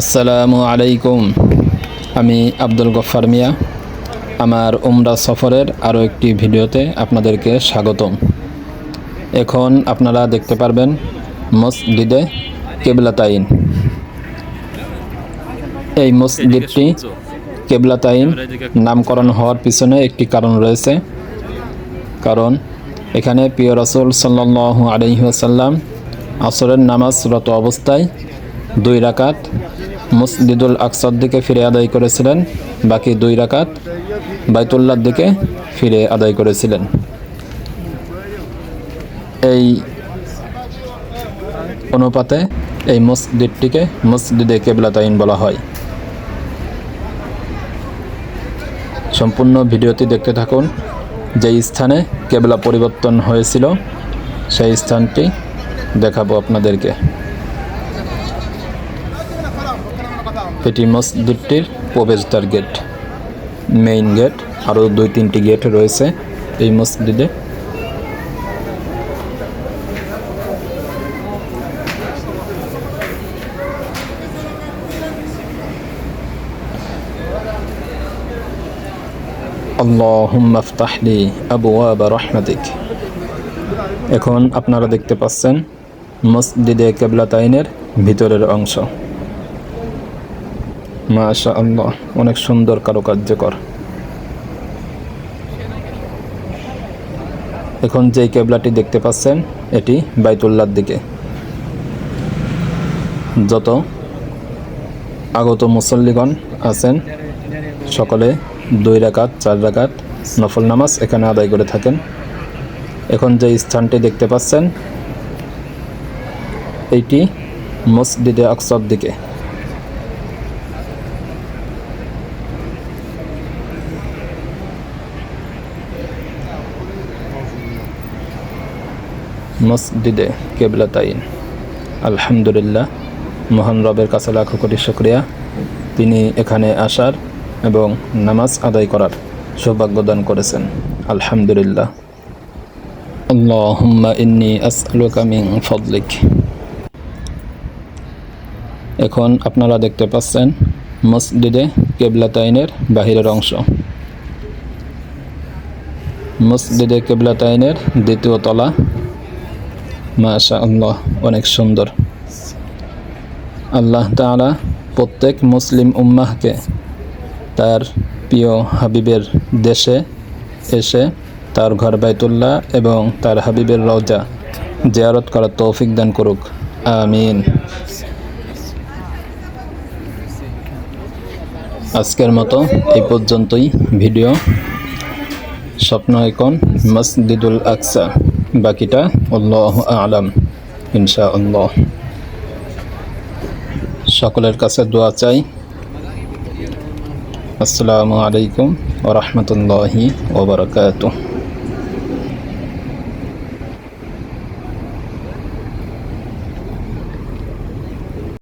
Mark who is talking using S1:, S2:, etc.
S1: আসসালামু আলাইকুম। আমি আব্দুল গফ্ফার মিয়া। আমার উমরা সফরের আরও একটি ভিডিওতে আপনাদেরকে স্বাগতম। এখন আপনারা দেখতে পারবেন মসজিদে কেবলাতাইন। এই মসজিদটি কেবলাতাইন নামকরণ হওয়ার পিছনে একটি কারণ রয়েছে। কারণ এখানে প্রিয় রসুল সাল্লাহ আলহিহাসাল্লাম আসরের নামাজ রত অবস্থায় দুই রাকাত মসজিদুল আকসার দিকে ফিরে আদায় করেছিলেন, বাকি দুই রাকাত বাইতুল্লার দিকে ফিরে আদায় করেছিলেন। এই অনুপাতে এই মসজিদটিকে মসজিদে কেবলাতাইন বলা হয়। সম্পূর্ণ ভিডিওটি দেখতে থাকুন। যেই স্থানে কেবলা পরিবর্তন হয়েছিল, সেই স্থানটি দেখাবো আপনাদেরকে। এটি মসজিদটির প্রবেশদ্বার গেট মেইন গেট আরও দুই তিনটি গেট রয়েছে এই মসজিদে। আল্লাহুম্মা ফতাহলি আবওয়াব রহমাতিক। এখন আপনারা দেখতে পাচ্ছেন মসজিদে কেবলাতাইনের ভিতরের অংশ। মাশা আল্লাহ অনেক সুন্দর কারুকার্যকর এখন যেই কেবলাটি দেখতে পাচ্ছেন, এটি বাইতুল্লার দিকে। যত আগত মুসল্লিগণ আছেন, সকলে দুই রাকাত, চার রাকাত নফল নামাজ এখানে আদায় করে থাকেন। এখন যে স্থানটি দেখতে পাচ্ছেন এইটি মসজিদে আকসর দিকে। মসজিদে কেবলাতাইন। আলহামদুলিল্লাহ, মহান রবের কাছে লাখো কোটি শুক্রিয়া। তিনি এখানে আসার এবং নামাজ আদায় করার সৌভাগ্য দান করেছেন। আলহামদুলিল্লাহ। ইন্নি ফদলিক। এখন আপনারা দেখতে পাচ্ছেন মসজিদে কেবলাতাইনের বাহিরের অংশ। মসজিদে কেবলাতাইনের দ্বিতীয় তলা মাশা আল্লাহ অনেক সুন্দর। আল্লাহ তাআলা প্রত্যেক মুসলিম উম্মাহকে তার প্রিয় হাবিবের দেশে এসে তার ঘর বাইতুল্লাহ এবং তার হাবিবের রওজা জিয়ারত করার তৌফিক দান করুক। আমিন। আজকের মতো এই পর্যন্তই। ভিডিও স্বপ্ন আইকন মসজিদুল আকসা। বাকিটা আল্লাহ আলাম ইনশা আল্লাহ সকলের কাছে দোয়া চাই। আসসালামু আলাইকুম ওরহমতুল্লাহি ওবরাকাতুহ